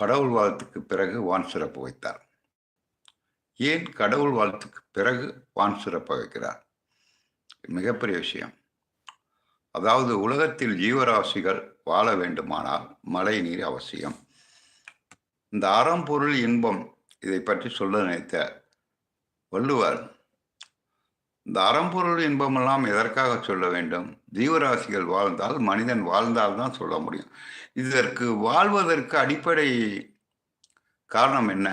கடவுள் வாழ்த்துக்கு பிறகு வான் சிறப்பு வைத்தார். ஏன் கடவுள் வாழ்த்துக்கு பிறகு வான் சிறப்பு வைக்கிறார்? மிகப்பெரிய விஷயம். அதாவது உலகத்தில் ஜீவராசிகள் வாழ வேண்டுமானால் மழை நீர் அவசியம். இந்த அறம்பொருள் இன்பம் இதை பற்றி சொல்ல நினைத்த வள்ளுவர் இந்த அறம்பொருள் இன்பமெல்லாம் எதற்காக சொல்ல வேண்டும்? ஜீவராசிகள் வாழ்ந்தால் மனிதன் வாழ்ந்தால் தான் சொல்ல முடியும். இதற்கு வாழ்வதற்கு அடிப்படை காரணம் என்ன?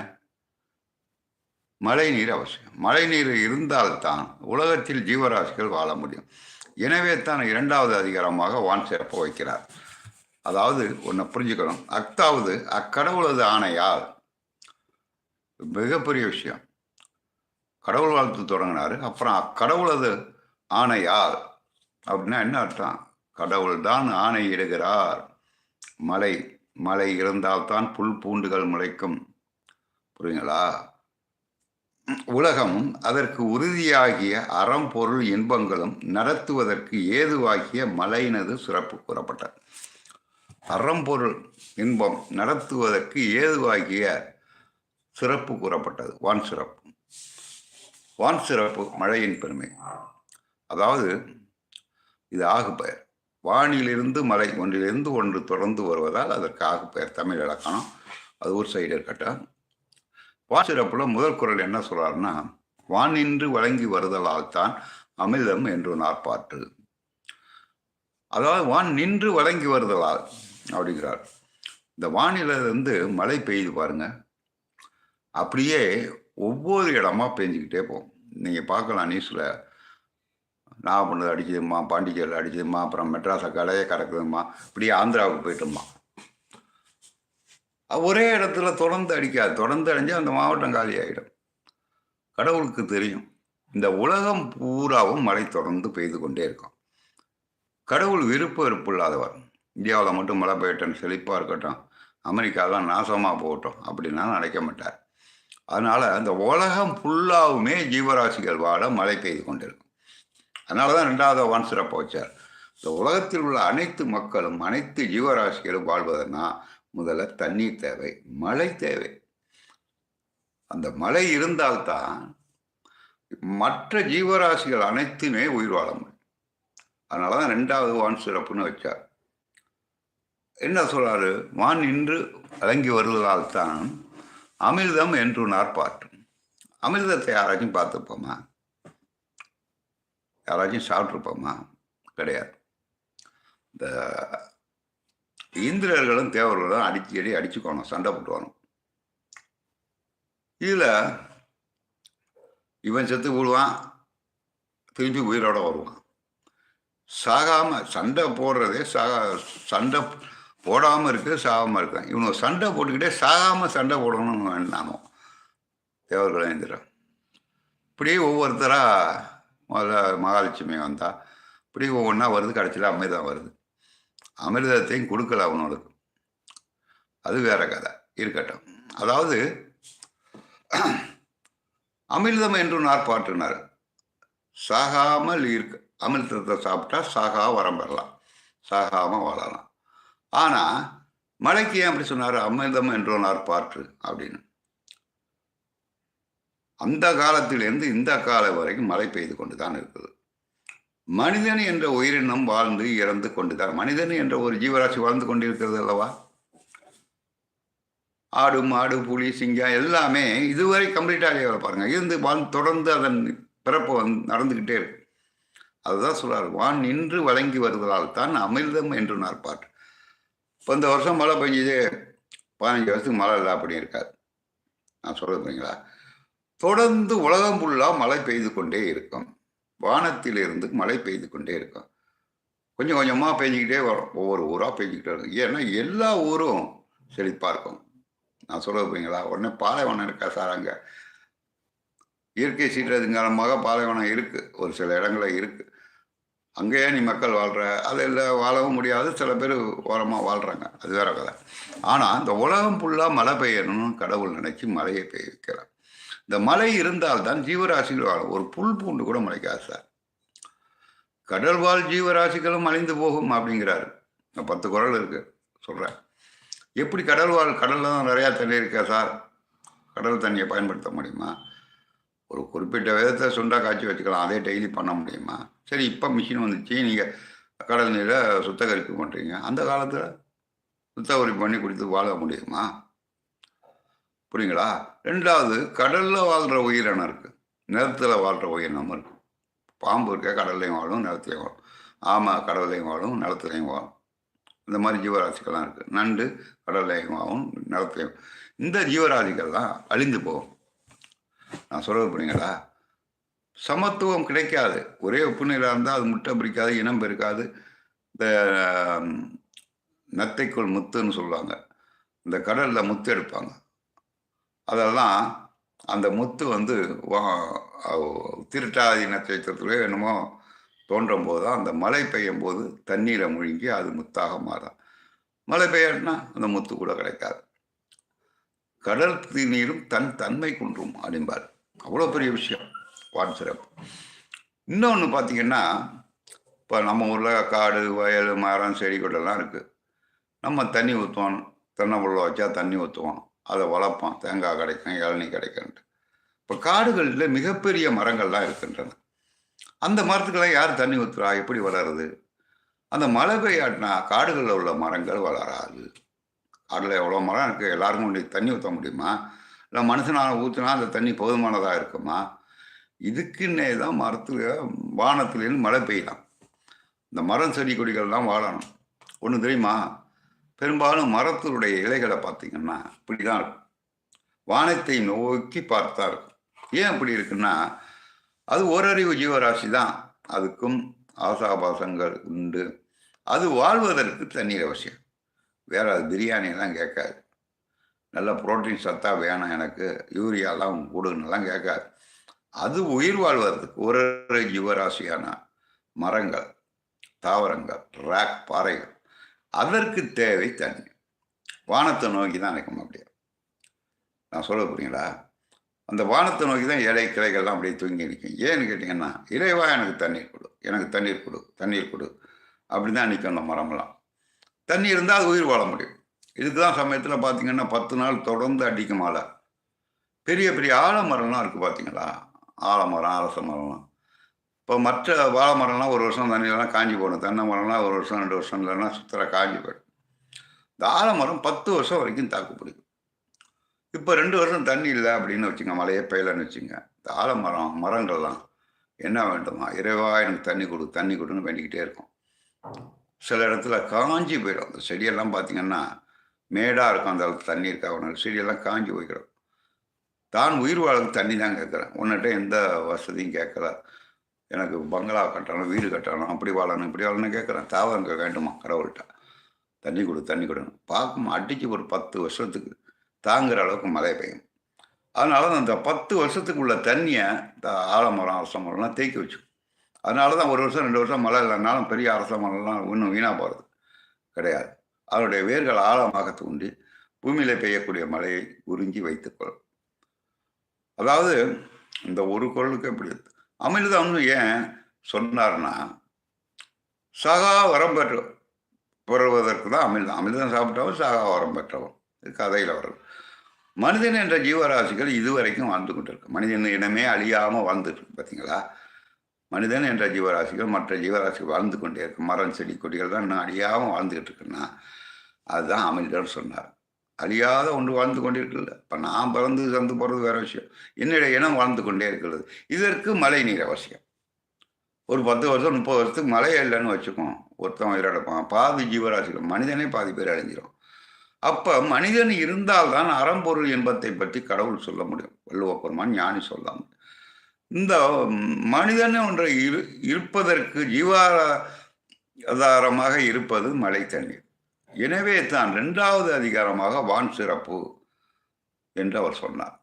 மழை நீர் அவசியம். மழை நீர் இருந்தால்தான் உலகத்தில் ஜீவராசிகள் வாழ முடியும். எனவே தான் இரண்டாவது அதிகாரமாக வான் சிறப்பு வைக்கிறார். அதாவது ஒன்றை புரிஞ்சுக்கணும். அத்தாவது அக்கடவுளது ஆணையால் மிகப்பெரிய விஷயம். கடவுள் வாழ்த்து தொடங்கினார். அப்புறம் அக்கடவுளது ஆணையால் அப்படின்னா என்ன அர்த்தம்? கடவுள் தான் ஆணையிடுகிறார் மலை மலை இருந்தால்தான் புல் பூண்டுகள் முளைக்கும். புரியுங்களா உலகமும் அதற்கு உறுதியாகிய அறம் பொருள் இன்பங்களும் நடத்துவதற்கு ஏதுவாகிய மலையினது சிறப்பு கூறப்பட்டது. அறம்பொருள் இன்பம் நடத்துவதற்கு ஏதுவாகிய சிறப்பு கூறப்பட்டது. வான் சிறப்பு. வான் சிறப்பு மழையின் பெருமை. அதாவது இது ஆகு பெயர் வானிலிருந்து மலை ஒன்றிலிருந்து ஒன்று தொடர்ந்து வருவதால் அதற்கு ஆகு பெயர் தமிழ் இலக்கணம். அது ஒரு சைடு இருக்கட்டும். வான் முதல் குரல் என்ன சொல்கிறாருன்னா வானின்று வழங்கி வருதலால் தான் அமிர்தம் என்று நாற்பாற்று அதாவது வான் நின்று வழங்கி வருதலால் அப்படிங்கிறார். இந்த வானிலிருந்து மழை பெய்யுது பாருங்க. அப்படியே ஒவ்வொரு இடமா பெஞ்சிக்கிட்டே போகும். நீங்கள் பார்க்கலாம் நியூஸில் நாகப்பட்டினத்தில் அடிக்குதுமா பாண்டிச்சேரியில் அடிக்குதுமா அப்புறம் மெட்ராஸை கடையை கறக்குதுமா இப்படி ஆந்திராவுக்கு போயிட்டோமா ஒரே இடத்துல தொடர்ந்து அடிக்காது. தொடர்ந்து அடைஞ்சு அந்த மாவட்டம் காலி ஆகிடும் கடவுளுக்கு தெரியும். இந்த உலகம் பூராவும் மழை தொடர்ந்து பெய்து கொண்டே இருக்கும். கடவுள் விருப்ப வெறுப்பு இல்லாதவர். இந்தியாவில் மட்டும் மழை பெய்யட்டும் செழிப்பாக இருக்கட்டும். அமெரிக்காலாம் நாசமாக போகட்டும் அப்படின்னா நினைக்க மாட்டார். அதனால் அந்த உலகம் ஃபுல்லாகவுமே ஜீவராசிகள் வாழ மழை பெய்து கொண்டிருக்கும். அதனால தான் ரெண்டாவது வான் சிறப்பாக வச்சார். இந்த உலகத்தில் உள்ள அனைத்து மக்களும் அனைத்து ஜீவராசிகளும் வாழ்வதுன்னா முதல்ல தண்ணீர் தேவை மழை தேவை. அந்த மழை இருந்தால்தான் மற்ற ஜீவராசிகள் அனைத்துமே உயிர் வாழ முடியும். அதனால தான் ரெண்டாவது வான் சிறப்புன்னு வச்சார். என்ன சொல்றாரு? வான் இன்று வழங்கி வருவதால் தான் அமிர்தம் என்று நாற்பாட்டும் அமிர்தத்தை யாராச்சும் பார்த்துப்போமா? யாராச்சும் சாப்பிட்ருப்போமா? கிடையாது. இந்த இந்திரர்களும் தேவர்களும் அடிச்சு அடி அடிச்சுக்கணும் சண்டை போட்டுவானும் இதில் இவன் செத்து விடுவான் திரும்பி உயிரோட வருவான். சாகாம சண்டை போடுறதே சாகா சண்டை போடாமல் இருக்கு சாகாமல் இருக்கான். இவனை சண்டை போட்டுக்கிட்டே சாகாமல் சண்டை போடணும்னு வேண்டாமோ? தேவர்கள் இந்திரன் இப்படியே ஒவ்வொருத்தராக முதல்ல மகாலட்சுமி வந்தா இப்படி ஒவ்வொன்றா வருது கடைசியில் அமிர்தம் வருது. அமிர்தத்தையும் கொடுக்கல அவனுக்கு. அது வேற கதை. இருக்கட்டும். அதாவது அமிர்தம் என்று நாற்பாட்டினார் சாகாமல் இருக்க அமிர்தத்தை சாப்பிட்டா சாகா வரம் பெறலாம். சாகாமல் வாழலாம். ஆனால் மலைக்கு ஏன் அப்படி சொன்னார்? அமிர்தம் என்று நாற்பாற்று அப்படின்னு. அந்த காலத்திலிருந்து இந்த காலம் வரைக்கும் மழை பெய்து கொண்டு தான் இருக்குது. மனிதன் என்ற உயிரினம் வாழ்ந்து இறந்து கொண்டுதான். மனிதன் என்ற ஒரு ஜீவராசி வாழ்ந்து கொண்டிருக்கிறது அல்லவா? ஆடு மாடு புலி சிங்கம் எல்லாமே இதுவரை கம்ப்ளீட்டாக வேலை பாருங்கள் இருந்து வாழ்ந்து தொடர்ந்து அதன் பிறப்பு வந்து நடந்துக்கிட்டே இருக்கு. அதுதான் சொல்கிறார் வான் நின்று வழங்கி வருவதால் தான் அமிர்தம் என்று நாற்பாட்டு இப்போ இந்த வருஷம் மழை பெஞ்சது. பதினஞ்சு வருஷத்துக்கு மழை இல்லை அப்படி இருக்காது நான் சொல்ல போறீங்களா தொடர்ந்து உலகம் ஃபுல்லாக மழை பெய்து கொண்டே இருக்கும். வானத்திலிருந்து மழை பெய்து கொண்டே இருக்கும். கொஞ்சம் கொஞ்சமாக பெஞ்சிக்கிட்டே வரும். ஒவ்வொரு ஊராக பெஞ்சிக்கிட்டே இருக்கும் ஏன்னா எல்லா ஊரும் செழிப்பாக இருக்கும். நான் சொல்ல போறீங்களா உடனே பாலைவனம் இருக்கா சார் அங்கே? இயற்கை சீற்றதுங்காலமாக பாலைவனம் இருக்குது ஒரு சில இடங்களில் இருக்குது அங்கேயே நீ மக்கள் வாழ்கிற அதில் வாழவும் முடியாது. சில பேர் ஓரமாக வாழ்கிறாங்க அது வேற கதை. ஆனால் இந்த உலகம் ஃபுல்லாக மழை பெய்யணும்னு கடவுள் நினச்சி மழையை பெய்ய வைக்கிறார் இந்த மழை இருந்தால்தான் ஜீவராசிகள் வாழும். ஒரு புல் பூண்டு கூட முளைக்காது சார். கடல் வாழ் ஜீவராசிகளும் அழிந்து போகும் அப்படிங்கிறாரு. பத்து குரல் இருக்கு சொல்கிறேன் எப்படி கடல் வாழ் கடலில் தான் நிறையா தண்ணி இருக்கா சார்? கடல் தண்ணியை பயன்படுத்த முடியுமா? ஒரு குறிப்பிட்ட விதத்தை சுண்டா காய்ச்சி வச்சுக்கலாம் அதே டெய்லி பண்ண முடியுமா? சரி இப்போ மிஷின் வந்துச்சு நீங்கள் கடல் நீரை சுத்தகரிப்பு பண்ணுறீங்க அந்த காலத்தில் சுத்தகரிப்பு பண்ணி குடித்து வாழ முடியுமா? புரியுங்களா? ரெண்டாவது கடலில் வாழ்கிற உயிரினம் இருக்குது நிலத்தில் வாழ்கிற உயிரினம் இருக்குது பாம்பு இருக்க கடல்லையும் வாழும் நிலத்துலையும் வாழும். ஆமாம் கடல்லையும் வாழும் நிலத்துலையும் வாழும். இந்த மாதிரி ஜீவராசிகள்லாம் இருக்குது நண்டு கடல்லையும் ஆகும் நிலத்துலையும் இந்த ஜீவராசிகள் தான் அழிந்து போகும். நான் சொல்கிறது புரியுங்களா? சமத்துவம் கிடைக்காது. ஒரே உப்பு இருந்தால் அது முட்டை பிடிக்காது இனம் பெருக்காது. இந்த நத்தைக்குள் முத்துன்னு சொல்லுவாங்க. இந்த கடலில் முத்து எடுப்பாங்க. அதெல்லாம் அந்த முத்து வந்து வா- திருட்டாதி நட்சத்திரத்திலே என்னமோ தோன்றும் போது தான் அந்த மழை பெய்யும் போது தண்ணீரை முழுங்கி அது முத்தாக மாறும். மழை பெய்யட்டுனா அந்த முத்து கூட கிடைக்காது. கடல் நீரும் தன் தன்மை குன்றும் அப்படிம்பார் அவ்வளோ பெரிய விஷயம். வான் சிறப்பு. இன்னொன்று பார்த்தீங்கன்னா இப்போ நம்ம ஊரில் காடு வயல் மரம் செடி கொடெல்லாம் இருக்குது நம்ம தண்ணி ஊற்றுவோம் தென்னை உள்ள வச்சா தண்ணி ஊற்றுவோம் அதை வளர்ப்பான். தேங்காய் கிடைக்கும் இளநீ கிடைக்கும்ட்டு இப்போ காடுகளில் மிகப்பெரிய மரங்கள்லாம் இருக்கின்றன. அந்த மரத்துக்கெல்லாம் யார் தண்ணி ஊற்றுறா எப்படி வளருது? அந்த மழை பெய்யாட்டினா காடுகளில் உள்ள மரங்கள் வளராது. காடில் எவ்வளோ மரம் இருக்குது எல்லாருக்கும் கொண்டு தண்ணி ஊற்ற முடியுமா? இல்லை மனுஷனால் ஊற்றினா அந்த தண்ணி போதுமானதாக இருக்குமா? இதுக்குன்னே தான் மரத்துல வானத்துலேருந்து மழை பெய்யலாம். இந்த மரம் செடி கொடிகள்லாம் வாழணும். ஒன்று தெரியுமா? பெரும்பாலும் மரத்தினுடைய இலைகளை பார்த்தீங்கன்னா இப்படி தான் இருக்கும். வானத்தை நோக்கி பார்த்தா இருக்கும். ஏன் அப்படி இருக்குன்னா அது ஓரறிவு ஜீவராசி தான். அதுக்கும் ஆசாபாசங்கள் உண்டு. அது வாழ்வதற்கு தண்ணீர் அவசியம். வேற அது பிரியாணியெல்லாம் கேட்காது. நல்ல புரோட்டீன் சத்தா வேணாம் எனக்கு. யூரியாலாம் கொடுங்கலாம் கேட்காது. அது உயிர் வாழ்வதற்கு ஒரு ஒரு ஜீவராசியான மரங்கள் தாவரங்கள் ராக் பாறைகள் அதற்கு தேவை தண்ணி. வானத்தை நோக்கி தான் நிற்க முடியாது நான் சொல்ல போறீங்களா அந்த வானத்தை நோக்கி தான் இலை கிளைகள்லாம் அப்படியே தூங்கி நிற்கும். ஏன்னு கேட்டிங்கன்னா இறைவா எனக்கு தண்ணீர் கொடு எனக்கு தண்ணீர் கொடு தண்ணீர் கொடு அப்படி தான் நிற்கும் அந்த மரமெல்லாம் தண்ணி இருந்தால் அது உயிர் வாழ முடியும். இதுக்கு தான் சமயத்தில் பார்த்தீங்கன்னா பத்து நாள் தொடர்ந்து அடிக்கும் மழை பெரிய பெரிய ஆலமரம்லாம் இருக்குது பார்த்தீங்களா ஆலமரம் அரச மரம்லாம். இப்போ மற்ற வாழை மரம்லாம் ஒரு வருஷம் தண்ணியெல்லாம் காஞ்சி போடும் தென்னை மரம்லாம் ஒரு வருஷம் ரெண்டு வருஷம் இல்லைன்னா சுத்தராக காஞ்சி போயிடும். இந்த ஆலமரம் பத்து வருஷம் வரைக்கும் தாக்கு பிடிக்கும். இப்போ ரெண்டு வருஷம் தண்ணி இல்லை அப்படின்னு வச்சுங்க மழையே பெய்யலன்னு வச்சுங்க இந்த ஆலமரம் மரங்கள்லாம் என்ன வேண்டுமா? இறைவா எனக்கு தண்ணி கொடு தண்ணி கொடுன்னு வேண்டிக்கிட்டே இருக்கும். சில இடத்துல காஞ்சி போயிடும். அந்த செடியெல்லாம் பார்த்தீங்கன்னா மேடாக இருக்கும் அந்த இடத்துல தண்ணி இருக்கா ஒன்று செடியெல்லாம் காஞ்சி போய்க்கிறோம் தான் உயிர் வாழக்கு தண்ணி தான் கேட்குறேன் உன்னிட்ட எந்த வசதியும் கேட்கல. எனக்கு பங்களா கட்டணும் வீடு கட்டணும் அப்படி வாழணும் இப்படி வாழணும் கேட்குறேன். தாவரங்க வேண்டுமா கடவுள்கிட்ட. தண்ணி கொடு தண்ணி கொடுன்னு. பார்க்கும் அடிச்சு ஒரு பத்து வருஷத்துக்கு தாங்குற அளவுக்கு மழை பெய்யும். அதனால தான் அந்த பத்து வருஷத்துக்கு உள்ள தண்ணியை இந்த ஆலமரம் அரச மரம்லாம் தேக்கி வச்சு அதனால தான் ஒரு வருஷம் ரெண்டு வருஷம் மழை இல்லைனாலும் பெரிய அரச மரம்லாம் இன்னும் வீணாக போகிறது கிடையாது. அதனுடைய வேர்கள் ஆழமாக தூண்டி பூமியில் பெய்யக்கூடிய மழையை உறிஞ்சி வைத்துக்கொள்ளும் அதாவது இந்த ஒரு குரலுக்கு எப்படி அமிர்தம்னு ஏன் சொன்னார்னா சகா வரம் பெற்ற பெறுவதற்கு தான் அமிர்தம் அமிர்தம் சாப்பிட்டவன் சகா வரம் பெற்றவன் இது கதையில் வரும் மனிதன் என்ற ஜீவராசிகள் இதுவரைக்கும் வாழ்ந்து கொண்டிருக்கு. மனிதன் இனமே அழியாமல் வாழ்ந்துட்டு பார்த்தீங்களா மனிதன் என்ற ஜீவராசிகள் மற்ற ஜீவராசிகள் வாழ்ந்து கொண்டே இருக்கு. மரம் செடி கொடிகள் தான் இன்னும் அழியாமல் வாழ்ந்துக்கிட்டு இருக்குன்னா அதுதான் அமிர்தம் சொன்னார். அழியாத ஒன்று வாழ்ந்து கொண்டே இப்போ நான் பிறந்து சந்து போகிறது வேற விஷயம். என்னுடைய இனம் வாழ்ந்து கொண்டே இருக்கிறது. இதற்கு மழை நீர் அவசியம். ஒரு பத்து வருஷம் முப்பது வருஷத்துக்கு மழையே இல்லைன்னு வச்சுக்கோம். ஒருத்தன் உயிரிழப்பான் பாதி ஜீவராசிகள் மனிதனே பாதி பேர் அழிஞ்சிடும் அப்போ மனிதன் இருந்தால்தான் அறம்பொருள் இன்பத்தை பற்றி கடவுள் சொல்ல முடியும். வள்ளுவப்பெருமான் ஞானி சொல்லாம. இந்த மனிதன் ஒன்றை இரு இருப்பதற்கு ஜீவாதாரமாக இருப்பது மழை தண்ணீர். எனவே தான் ரெண்டாவது அதிகாரமாக வான் சிறப்பு என்று அவர் சொன்னார்.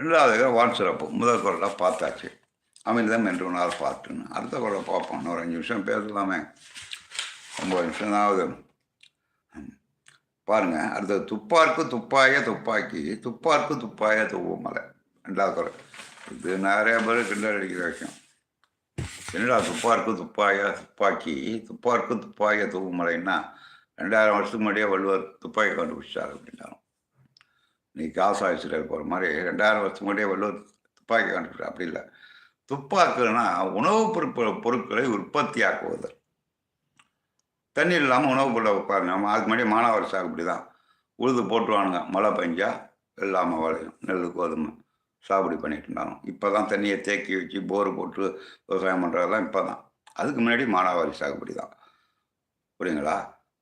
ரெண்டாவது அதிகாரம் வான் சிறப்பு. முதல் குரலை பார்த்தாச்சு. அமிர்தம் என்று நாள் பார்த்துன்னு. அடுத்த குரலை பார்ப்போம். இன்னொரு அஞ்சு நிமிஷம் பேசலாமே. ஒம்பது நிமிஷம் தான் ஆகுது பாருங்க. அடுத்தது துப்பார்க்கு துப்பாய துப்பாக்கி. துப்பார்க்கு துப்பாய தூவும் மலை. ரெண்டாவது குரல். இது நிறைய பேர் கிண்டல் அடிக்கிற விஷயம். என்னடா துப்பார்க்கு துப்பாய துப்பாக்கி? துப்பார்க்கு துப்பாய தூவும் மலைன்னா ரெண்டாயிரம் வருஷத்துக்கு முன்னாடியே வள்ளுவர் துப்பாக்கி கண்டுபிடிச்சார் அப்படின்னாலும். நீ காசு ஆயிடுச்சுட்டு போகிற மாதிரி ரெண்டாயிரம் வருஷத்துக்கு முன்னாடியே வள்ளுவர் துப்பாக்கி கண்டுபிடிச்சார் அப்படி இல்லை. துப்பாக்குன்னா உணவுப் பொருட்கள் பொருட்களை உற்பத்தியாக்குவது தண்ணி இல்லாமல் உணவுப் பொருளை உட்காரு நம்ம அதுக்கு முன்னாடி மானாவாரி சாகுபடி தான் உழுது போட்டுருவானுங்க. மழை பெஞ்சா இல்லாமல் விளையும் நெல் கோதுமை சாகுபடி பண்ணிட்டு இருந்தாலும். இப்போ தான் தண்ணியை தேக்கி வச்சு போர் போட்டு விவசாயம் பண்ணுறதெல்லாம் இப்போ தான் அதுக்கு முன்னாடி மானாவாரி சாகுபடி தான் புரியுங்களா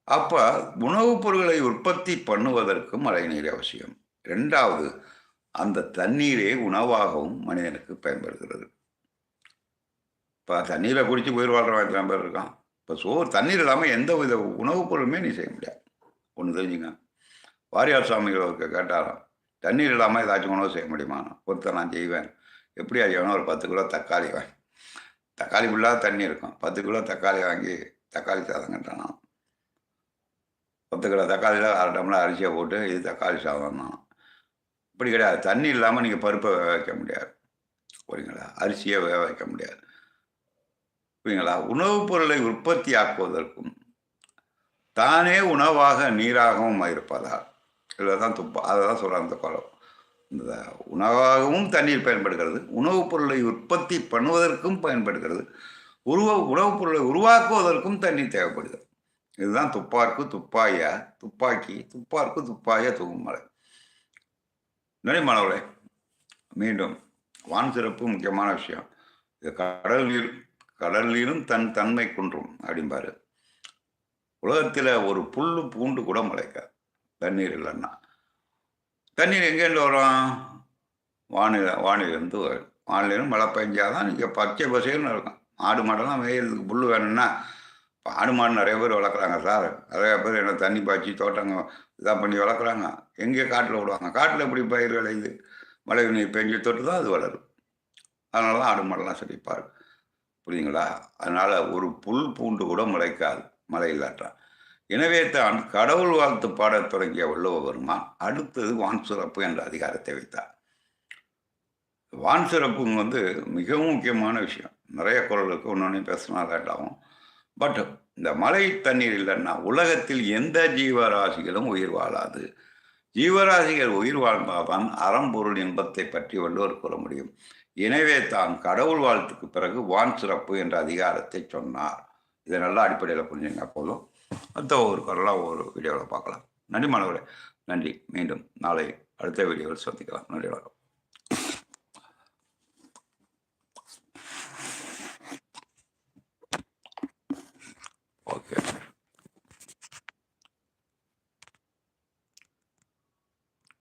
அப்போ உணவுப் பொருட்களை உற்பத்தி பண்ணுவதற்கு மழை நீர் அவசியம். ரெண்டாவது அந்த தண்ணீரே உணவாகவும் மனிதனுக்கு பயன்படுகிறது. இப்போ தண்ணீரை குடித்து உயிர் வாழ்கிறவன் எத்தனை பேர் இருக்கான். இப்போ சோறு தண்ணீர் இல்லாமல் எந்த வித உணவுப் பொருளுமே நீ செய்ய முடியாது. ஒன்று தெரிஞ்சுங்க. வாரியார் சுவாமிகள் அவருக்கு கேட்டாராம் தண்ணீர் இல்லாமல் ஏதாச்சும் உணவு செய்ய முடியுமா? ஒருத்தர் நான் செய்வேன். எப்படி ஐயானோ ஒரு பத்து கிலோ தக்காளி வாங்கி தக்காளி ஃபுல்லாக தண்ணி இருக்கும். பத்து கிலோ தக்காளி வாங்கி தக்காளி சாதம் கட்டானா பத்து கிலோ தக்காளியில் அரை டம்ளர் அரிசியை போட்டு இது தக்காளி சாதம் தான். இப்படி கிடையாது. தண்ணி இல்லாமல் நீங்கள் பருப்பை வேக வைக்க முடியாது. புரியுங்களா அரிசியை வேக வைக்க முடியாது. புரியுங்களா உணவுப் பொருளை உற்பத்தி ஆக்குவதற்கும் தானே உணவாக நீராகவும் இருப்பதால் இதில் தான் துப்பா அதை தான் சொல்கிறாங்க இந்த குளம் இந்த உணவாகவும் தண்ணீர் பயன்படுகிறது உணவுப் பொருளை உற்பத்தி பண்ணுவதற்கும் பயன்படுகிறது உருவ உணவுப் பொருளை உருவாக்குவதற்கும் தண்ணீர் தேவைப்படுகிறது. இதுதான் துப்பார்க்கு துப்பாயா துப்பாக்கி துப்பார்க்கு துப்பாய தூங்குமலை மாணவர்களே. மீண்டும் வான் சிறப்பு முக்கியமான விஷயம். இது கடல் நீர் கடல் நீரும் தன் தன்மை குன்றும் அப்படிம்பாரு. உலகத்தில் ஒரு புல்லு பூண்டு கூட முளைக்காது. தண்ணீர் இல்லைன்னா. தண்ணீர் எங்கேருந்து வரும்? வானிலை வானிலிருந்து வரும். வானிலையும் மழை பெஞ்சாதான் நீங்கள் பச்சை பசேல்னு இருக்கும். ஆடு மாடெல்லாம் மேயறதுக்கு புல் வேணும்னா இப்போ நிறைய பேர் வளர்க்குறாங்க சார். நிறைய பேர் என்ன தண்ணி பாய்ச்சி தோட்டங்க இதாக பண்ணி வளர்க்குறாங்க. எங்கே காட்டில் விடுவாங்க. காட்டில் எப்படி பயிர் விளையுது? மழை நீர் பெஞ்சு தொட்டு தான் அது வளரும். அதனால தான் ஆடு மாடெல்லாம் செழிப்பார் புரியுங்களா அதனால் ஒரு புல் பூண்டு கூட முளைக்காது. மழை இல்லாட்டான் எனவே தான் கடவுள் வாழ்த்து பாடத் தொடங்கிய வள்ளுவபெருமான் அடுத்தது வான் சிறப்பு என்ற அதிகாரத்தை வைத்தார். வான் சிறப்புங்க வந்து மிகவும் முக்கியமான விஷயம். நிறைய குரலுக்கு ஒன்று பேசினா கேட்டாகும் பட் இந்த மழை தண்ணீர் இல்லைன்னா உலகத்தில் எந்த ஜீவராசிகளும் உயிர் வாழாது. ஜீவராசிகள் உயிர் வாழ்ந்தால்தான் அறம்பொருள் இன்பத்தை பற்றி வள்ளுவர் கூற முடியும். எனவே தான் கடவுள் வாழ்த்துக்கு பிறகு வான் சிறப்பு என்ற அதிகாரத்தை சொன்னார். இதை நல்லா அடிப்படையில் புரிஞ்சுங்க போதும். அடுத்த ஒரு குரலாக ஒரு வீடியோவில் பார்க்கலாம். நன்றி மாணவர்களே. நன்றி. மீண்டும் நாளை அடுத்த வீடியோவில் சந்திக்கலாம். நன்றி வணக்கம்.